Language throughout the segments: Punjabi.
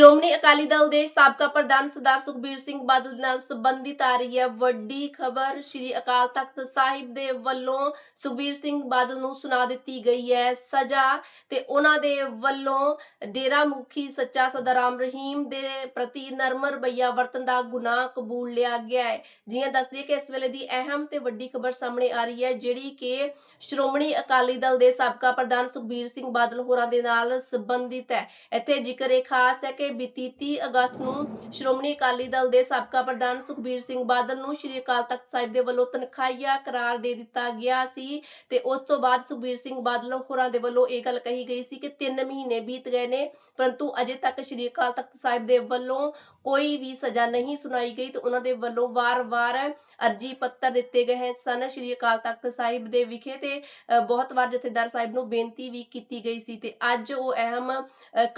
ਸ਼੍ਰੋਮਣੀ ਅਕਾਲੀ ਦਲ ਦੇ ਸਾਬਕਾ ਪ੍ਰਧਾਨ ਸਰਦਾਰ ਸੁਖਬੀਰ ਸਿੰਘ ਬਾਦਲ ਨਾਲ ਸੰਬੰਧਿਤ ਆ ਰਹੀ ਹੈ ਵੱਡੀ ਖਬਰ। ਸ਼੍ਰੀ ਅਕਾਲ ਤਖਤ ਸਾਹਿਬ ਦੇ ਵੱਲੋਂ ਸੁਖਬੀਰ ਸਿੰਘ ਬਾਦਲ ਨੂੰ ਸੁਣਾ ਦਿੱਤੀ ਗਈ ਹੈ ਸਜ਼ਾ ਤੇ ਉਹਨਾਂ ਦੇ ਵੱਲੋਂ ਡੇਰਾ ਮੁਖੀ ਸੱਚਾ ਸਦਾ ਰਹੀਮ ਦੇ ਪ੍ਰਤੀ ਨਰਮ ਰਵੱਈਆ ਵਰਤਨ ਦਾ ਗੁਨਾਹ ਕਬੂਲ ਲਿਆ ਗਿਆ ਹੈ। ਜਿਵੇਂ ਦੱਸਦੀ ਕਿ ਇਸ ਵੇਲੇ ਦੀ ਅਹਿਮ ਤੇ ਵੱਡੀ ਖਬਰ ਸਾਹਮਣੇ ਆ ਰਹੀ ਹੈ, ਜਿਹੜੀ ਕਿ ਸ਼੍ਰੋਮਣੀ ਅਕਾਲੀ ਦਲ ਦੇ ਸਾਬਕਾ ਪ੍ਰਧਾਨ ਸੁਖਬੀਰ ਸਿੰਘ ਬਾਦਲ ਹੋਰਾਂ ਦੇ ਨਾਲ ਸੰਬੰਧਿਤ ਹੈ। ਇੱਥੇ ਜ਼ਿਕਰ ਇਹ ਖਾਸ ਹੈ ਕਿ ਬੀਤੀ 30 ਅਗਸਤ ਨੂੰ ਸ਼੍ਰੋਮਣੀ ਅਕਾਲੀ ਦਲ ਦੇ ਸਾਬਕਾ ਪ੍ਰਧਾਨ ਸੁਖਬੀਰ ਸਿੰਘ ਬਾਦਲ ਨੂੰ ਸ਼੍ਰੀ ਅਕਾਲ ਤਖਤ ਸਾਹਿਬ ਦੇ ਵੱਲੋਂ ਤਨਖਾਹੀਆ ਕਰਾਰ ਦੇ ਦਿੱਤਾ ਗਿਆ ਸੀ ਤੇ ਉਸ ਤੋਂ ਬਾਅਦ ਸੁਖਬੀਰ ਸਿੰਘ ਬਾਦਲ ਹੋਰਾਂ ਦੇ ਵੱਲੋਂ ਇਹ ਗੱਲ ਕਹੀ ਗਈ ਸੀ ਕਿ 3 ਮਹੀਨੇ ਬੀਤ ਗਏ ਨੇ, ਪਰੰਤੂ ਅਜੇ ਤੱਕ ਸ਼੍ਰੀ ਅਕਾਲ ਤਖਤ ਸਾਹਿਬ ਦੇ ਵੱਲੋਂ ਕੋਈ ਵੀ ਸਜ਼ਾ ਨਹੀਂ ਸੁਣਾਈ ਗਈ ਤੇ ਉਹਨਾਂ ਦੇ ਵੱਲੋਂ ਵਾਰ-ਵਾਰ ਅਰਜੀ ਪੱਤਰ ਦਿੱਤੇ ਗਏ ਸਨ ਸ਼੍ਰੀ ਅਕਾਲ ਤਖਤ ਸਾਹਿਬ ਦੇ ਵਿਖੇ ਤੇ ਬਹੁਤ ਵਾਰ ਜਥੇਦਾਰ ਸਾਹਿਬ ਨੂੰ ਬੇਨਤੀ ਵੀ ਕੀਤੀ ਗਈ ਸੀ ਤੇ ਅੱਜ ਉਹ ਅਹਿਮ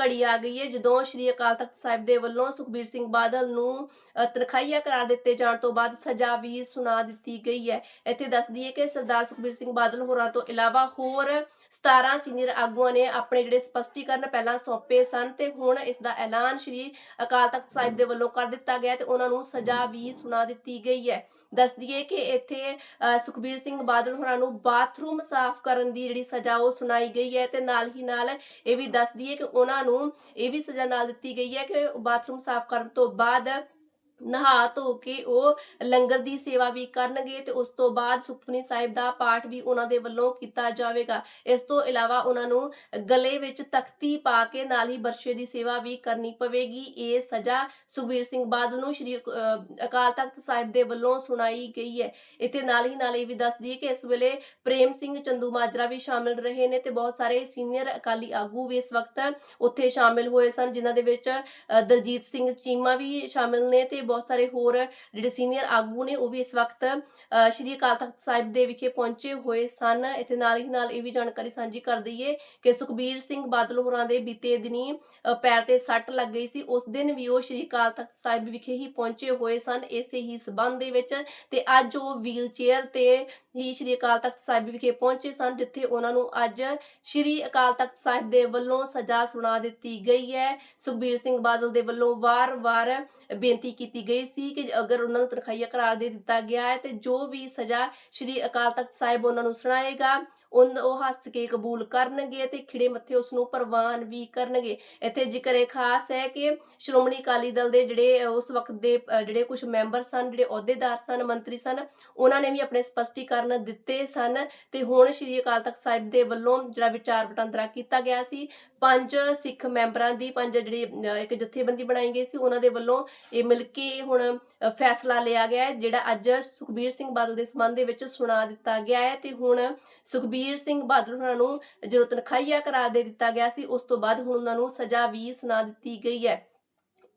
ਘੜੀ ਆ ਗਈ ਹੈ ਜਦੋਂ ਸ਼੍ਰੀ ਅਕਾਲ ਤਖਤ ਸਾਹਿਬ ਦੇ ਵੱਲੋਂ ਸੁਖਬੀਰ ਸਿੰਘ ਬਾਦਲ ਨੂੰ ਤਨਖਾਹੀਆ ਕਰਾਰ ਦਿੱਤੇ ਜਾਣ ਤੋਂ ਬਾਅਦ ਸਜ਼ਾ ਵੀ ਸੁਣਾ ਦਿੱਤੀ ਗਈ ਹੈ। ਇੱਥੇ ਦੱਸ ਦਈਏ ਕਿ ਸਰਦਾਰ ਸੁਖਬੀਰ ਸਿੰਘ ਬਾਦਲ ਹੋਰਾਂ ਤੋਂ ਇਲਾਵਾ ਹੋਰ 17 ਸੀਨੀਅਰ ਆਗੂਆਂ ਨੇ ਆਪਣੇ ਜਿਹੜੇ ਸਪਸ਼ਟੀਕਰਨ ਪਹਿਲਾਂ ਸੌਂਪੇ ਸਨ ਤੇ ਹੁਣ ਇਸ ਦਾ ਐਲਾਨ ਸ਼੍ਰੀ ਅਕਾਲ ਤਖਤ ਸਾਹਿਬ ਦੇ ਵੱਲੋਂ ਕਰ ਦਿੱਤਾ ਗਿਆ ਤੇ ਉਹਨਾਂ ਨੂੰ ਸਜ਼ਾ ਵੀ ਸੁਣਾ ਦਿੱਤੀ ਗਈ ਹੈ। ਦੱਸ ਦਈਏ ਕਿ ਇੱਥੇ ਅ, ਸੁਖਬੀਰ ਸਿੰਘ ਬਾਦਲ ਹੋਰਾਂ ਨੂੰ ਬਾਥਰੂਮ ਸਾਫ਼ ਕਰਨ ਦੀ ਜਿਹੜੀ ਸਜ਼ਾ ਉਹ ਸੁਣਾਈ ਗਈ ਹੈ ਤੇ ਨਾਲ ਹੀ ਨਾਲ ਇਹ ਵੀ ਦੱਸ ਦਈਏ ਕਿ ਉਹਨਾਂ ਨੂੰ ਇਹ ਵੀ ਸਜ਼ਾ ਨਾਲ ਦਿੱਤੀ ਗਈ ਹੈ ਕਿ ਬਾਥਰੂਮ ਸਾਫ਼ ਕਰਨ ਤੋਂ ਬਾਅਦ ਨਹਾ ਧੋ ਕੇ ਉਹ ਲੰਗਰ ਦੀ ਸੇਵਾ ਵੀ ਕਰਨਗੇ ਤੇ ਉਸ ਤੋਂ ਬਾਅਦ ਸੁਖਮਨੀ ਸਾਹਿਬ ਦਾ ਪਾਠ ਵੀ ਉਹਨਾਂ ਦੇ ਵੱਲੋਂ ਕੀਤਾ ਜਾਵੇਗਾ। ਇਸ ਤੋਂ ਇਲਾਵਾ ਉਹਨਾਂ ਨੂੰ ਗਲੇ ਵਿੱਚ ਤਖਤੀ ਪਾ ਕੇ ਨਾਲ ਹੀ ਬਰਸ਼ੇ ਦੀ ਸੇਵਾ ਵੀ ਕਰਨੀ ਪਵੇਗੀ। ਇਹ ਸਜ਼ਾ ਸੁਖਬੀਰ ਸਿੰਘ ਬਾਦਲ ਨੂੰ ਸ਼੍ਰੀ ਅਕਾਲ ਤਖਤ ਸਾਹਿਬ ਦੇ ਵੱਲੋਂ ਸੁਣਾਈ ਗਈ ਹੈ। ਇੱਥੇ ਨਾਲ ਹੀ ਨਾਲ ਇਹ ਵੀ ਦੱਸ ਦਈਏ ਕਿ ਇਸ ਵੇਲੇ ਪ੍ਰੇਮ ਸਿੰਘ ਚੰਦੂ ਮਾਜਰਾ ਵੀ ਸ਼ਾਮਿਲ ਰਹੇ ਨੇ ਤੇ ਬਹੁਤ ਸਾਰੇ ਸੀਨੀਅਰ ਅਕਾਲੀ ਆਗੂ ਵੀ ਇਸ ਵਕਤ ਉੱਥੇ ਸ਼ਾਮਿਲ ਹੋਏ ਸਨ, ਜਿਨ੍ਹਾਂ ਦੇ ਵਿੱਚ ਦਲਜੀਤ ਸਿੰਘ ਚੀਮਾ ਵੀ ਸ਼ਾਮਿਲ ਨੇ ਤੇ ਬਹੁਤ ਸਾਰੇ ਹੋਰ ਜਿਹੜੇ ਸੀਨੀਅਰ ਆਗੂ ਨੇ ਉਹ ਵੀ ਇਸ ਵਕਤ ਸ਼੍ਰੀ ਅਕਾਲ ਤਖਤ ਸਾਹਿਬ ਦੇ ਵਿਖੇ ਪਹੁੰਚੇ ਹੋਏ ਸਨ। ਇੱਥੇ ਨਾਲ ਹੀ ਨਾਲ ਇਹ ਵੀ ਜਾਣਕਾਰੀ ਸਾਂਝੀ ਕਰ ਦਈਏ ਕਿ ਸੁਖਬੀਰ ਸਿੰਘ ਬਾਦਲ ਹੋਰਾਂ ਦੇ ਬੀਤੇ ਦਿਨੀ ਪੈਰ ਤੇ ਸੱਟ ਲੱਗ ਗਈ ਸੀ। ਉਸ ਦਿਨ ਵੀ ਉਹ ਸ਼੍ਰੀ ਅਕਾਲ ਤਖਤ ਸਾਹਿਬ ਵਿਖੇ ਹੀ ਪਹੁੰਚੇ ਹੋਏ ਸਨ। ਇਸੇ ਹੀ ਸਬੰਧ ਦੇ ਵਿੱਚ ਤੇ ਅੱਜ ਉਹ ਵੀਲ ਚੇਅਰ ਤੇ ਹੀ ਸ਼੍ਰੀ ਅਕਾਲ ਤਖਤ ਸਾਹਿਬ ਵਿਖੇ ਪਹੁੰਚੇ ਸਨ, ਜਿੱਥੇ ਉਹਨਾਂ ਨੂੰ ਅੱਜ ਸ਼੍ਰੀ ਅਕਾਲ ਤਖਤ ਸਾਹਿਬ ਦੇ ਵੱਲੋਂ ਸਜ਼ਾ ਸੁਣਾ ਦਿੱਤੀ ਗਈ ਹੈ। ਸੁਖਬੀਰ ਸਿੰਘ ਬਾਦਲ ਦੇ ਵੱਲੋਂ ਵਾਰ-ਵਾਰ ਬੇਨਤੀ ਕੀਤੀ ਗਈ ਸੀ ਕਿ ਅਗਰ ਉਹਨਾਂ ਨੂੰ ਤਨਖਾਹੀਆ ਕਰਾਰ ਦੇ ਦਿੱਤਾ ਗਿਆ ਹੈ, ਤੇ ਜੋ ਵੀ ਸਜ਼ਾ ਸ਼੍ਰੀ ਅਕਾਲ ਤਖਤ ਸਾਹਿਬ ਉਹਨਾਂ ਨੂੰ ਸੁਣਾਏਗਾ ਉਹ ਹੱਸ ਕੇ ਕਬੂਲ ਕਰਨਗੇ ਤੇ ਖਿੜੇ ਮੱਥੇ ਉਸ ਨੂੰ ਪ੍ਰਵਾਨ ਵੀ ਕਰਨਗੇ। ਇੱਥੇ ਜ਼ਿਕਰ ਇਹ ਖਾਸ ਹੈ ਕਿ ਸ਼੍ਰੋਮਣੀ ਅਕਾਲੀ ਦਲ ਦੇ ਜਿਹੜੇ ਉਸ ਵਕਤ ਦੇ ਜਿਹੜੇ ਕੁਝ ਮੈਂਬਰ ਸਨ, ਜਿਹੜੇ ਅਹੁਦੇਦਾਰ ਸਨ, ਮੰਤਰੀ ਸਨ, ਉਹਨਾਂ ਨੇ ਵੀ ਆਪਣੇ ਸਪਸ਼ਟੀਕਰਨ ਦਿੱਤੇ ਸਨ ਤੇ ਹੁਣ ਸ਼੍ਰੀ ਅਕਾਲ ਤਖਤ ਸਾਹਿਬ ਦੇ ਵੱਲੋਂ ਜਿਹੜਾ ਵਿਚਾਰ ਵਟਾਂਦਰਾ ਕੀਤਾ ਗਿਆ ਸੀ, ਪੰਜ ਸਿੱਖ ਮੈਂਬਰਾਂ ਦੀ, ਪੰਜ ਜਿਹੜੀ ਇੱਕ ਜਥੇਬੰਦੀ ਬਣਾਈ ਗਈ ਸੀ, ਉਹਨਾਂ ਦੇ ਵੱਲੋਂ ਇਹ ਮਿਲ ਕੇ ਹੁਣ ਫੈਸਲਾ ਲਿਆ ਗਿਆ ਹੈ, ਜਿਹੜਾ ਅੱਜ ਸੁਖਬੀਰ ਸਿੰਘ ਬਾਦਲ ਦੇ ਸੰਬੰਧ ਦੇ ਵਿੱਚ ਸੁਣਾ ਦਿੱਤਾ ਗਿਆ ਹੈ ਤੇ ਹੁਣ ਸੁਖਬੀਰ ਸਿੰਘ ਬਾਦਲ ਹੋਰਾਂ ਨੂੰ ਜਦੋਂ ਤਨਖਾਹੀਆ ਕਰਾਰ ਦੇ ਦਿੱਤਾ ਗਿਆ ਸੀ, ਉਸ ਤੋਂ ਬਾਅਦ ਹੁਣ ਉਹਨਾਂ ਨੂੰ ਸਜ਼ਾ ਵੀ ਸੁਣਾ ਦਿੱਤੀ ਗਈ ਹੈ।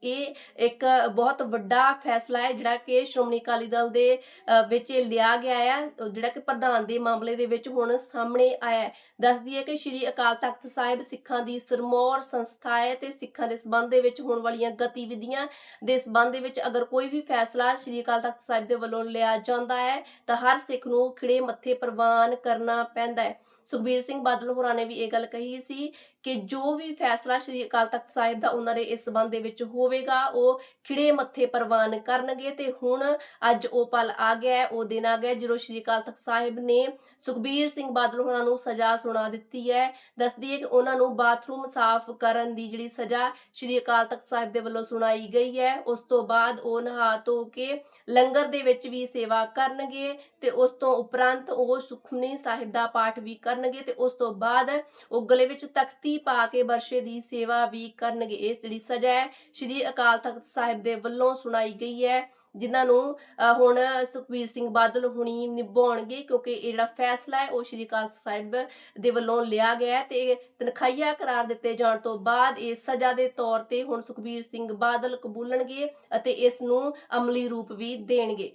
ਇਹ ਇੱਕ ਬਹੁਤ ਵੱਡਾ ਫੈਸਲਾ ਹੈ ਜਿਹੜਾ ਕਿ ਸ਼੍ਰੋਮਣੀ ਅਕਾਲੀ ਦਲ ਦੇ ਵਿੱਚ ਲਿਆ ਗਿਆ ਹੈ ਜਿਹੜਾ ਕਿ ਪ੍ਰਧਾਨ ਦੇ ਮਾਮਲੇ ਦੇ ਵਿੱਚ ਹੁਣ ਸਾਹਮਣੇ ਆਇਆ ਹੈ। ਦੱਸਦੀ ਹੈ ਕਿ ਸ਼੍ਰੀ ਅਕਾਲ ਤਖਤ ਸਾਹਿਬ ਸਿੱਖਾਂ ਦੀ ਸਰਮੌਰ ਸੰਸਥਾ ਹੈ ਤੇ ਸਿੱਖਾਂ ਦੇ ਸਬੰਧ ਦੇ ਵਿੱਚ ਹੋਣ ਵਾਲੀਆਂ ਗਤੀਵਿਧੀਆਂ ਦੇ ਸਬੰਧ ਦੇ ਵਿੱਚ ਅਗਰ ਕੋਈ ਵੀ ਫੈਸਲਾ ਸ਼੍ਰੀ ਅਕਾਲ ਤਖਤ ਸਾਹਿਬ ਦੇ ਵੱਲੋਂ ਲਿਆ ਜਾਂਦਾ ਹੈ, ਤਾਂ ਹਰ ਸਿੱਖ ਨੂੰ ਖਿੜੇ ਮੱਥੇ ਪ੍ਰਵਾਨ ਕਰਨਾ ਪੈਂਦਾ ਹੈ। ਸੁਖਬੀਰ ਸਿੰਘ ਬਾਦਲ ਹੋਰਾਂ ਨੇ ਵੀ ਇਹ ਗੱਲ ਕਹੀ ਸੀ ਕਿ ਜੋ ਵੀ ਫੈਸਲਾ ਸ਼੍ਰੀ ਅਕਾਲ ਤਖਤ ਸਾਹਿਬ ਦਾ ਉਹਨਾਂ ਦੇ ਇਸ ਸੰਬੰਧ ਦੇ ਵਿੱਚ ਹੋਵੇਗਾ, ਉਹ ਖਿੜੇ ਮੱਥੇ ਪ੍ਰਵਾਨ ਕਰਨਗੇ ਤੇ ਹੁਣ ਅੱਜ ਉਹ ਪਲ ਆ ਗਿਆ ਉਹ ਦਿਨ ਆ ਗਿਆ ਜਦੋਂ ਸ਼੍ਰੀ ਅਕਾਲ ਤਖਤ ਸਾਹਿਬ ਨੇ ਸੁਖਬੀਰ ਸਿੰਘ ਬਾਦਲ ਹੋਰਾਂ ਨੂੰ ਸਜ਼ਾ ਸੁਣਾ ਦਿੱਤੀ ਹੈ। ਦੱਸਦੀ ਹੈ ਕਿ ਉਹਨਾਂ ਨੂੰ ਬਾਥਰੂਮ ਸਾਫ਼ ਕਰਨ ਦੀ ਜਿਹੜੀ ਸਜ਼ਾ ਸ਼੍ਰੀ ਅਕਾਲ ਤਖਤ ਸਾਹਿਬ ਦੇ ਵੱਲੋਂ ਸੁਣਾਈ ਗਈ ਹੈ। ਉਸ ਤੋਂ ਬਾਅਦ ਉਹ ਨਹਾ ਧੋ ਕੇ ਲੰਗਰ ਦੇ ਵਿੱਚ ਵੀ ਸੇਵਾ ਕਰਨਗੇ ਤੇ ਉਸ ਤੋਂ ਉਪਰੰਤ ਉਹ ਸੁਖਮਨੀ ਸਾਹਿਬ ਦਾ ਪਾਠ ਵੀ ਕਰਨਗੇ ਤੇ ਉਸ ਤੋਂ ਬਾਅਦ ਉਹ ਗਲੇ ਵਿੱਚ ਤਖਤੀ ਪਾ ਕੇ ਬਰਸ਼ੇ ਦੀ ਸੇਵਾ ਵੀ ਕਰਨਗੇ। ਇਸ ਜਿਹੜੀ ਸਜ਼ਾ ਹੈ, ਸ਼੍ਰੀ ਅਕਾਲ ਤਖਤ ਸਾਹਿਬ ਦੇ ਵੱਲੋਂ ਸੁਣਾਈ ਗਈ ਹੈ, ਜਿਨ੍ਹਾਂ ਨੂੰ ਹੁਣ ਸੁਖਬੀਰ ਸਿੰਘ ਬਾਦਲ ਹੁਣੀ ਨਿਭਾਉਣਗੇ, ਕਿਉਂਕਿ ਇਹ ਜਿਹੜਾ ਫੈਸਲਾ ਹੈ, ਉਹ ਸ਼੍ਰੀ ਅਕਾਲ ਤਖ਼ਤ ਸਾਹਿਬ ਦੇ ਵੱਲੋਂ ਲਿਆ ਗਿਆ ਤੇ ਤਨਖਾਹੀਆ ਕਰਾਰ ਦਿੱਤੇ ਜਾਣ ਤੋਂ ਬਾਅਦ ਇਹ ਸਜ਼ਾ ਦੇ ਤੌਰ ਤੇ ਹੁਣ ਸੁਖਬੀਰ ਸਿੰਘ ਬਾਦਲ ਕਬੂਲਣਗੇ ਅਤੇ ਇਸ ਨੂੰ ਅਮਲੀ ਰੂਪ ਵੀ ਦੇਣਗੇ।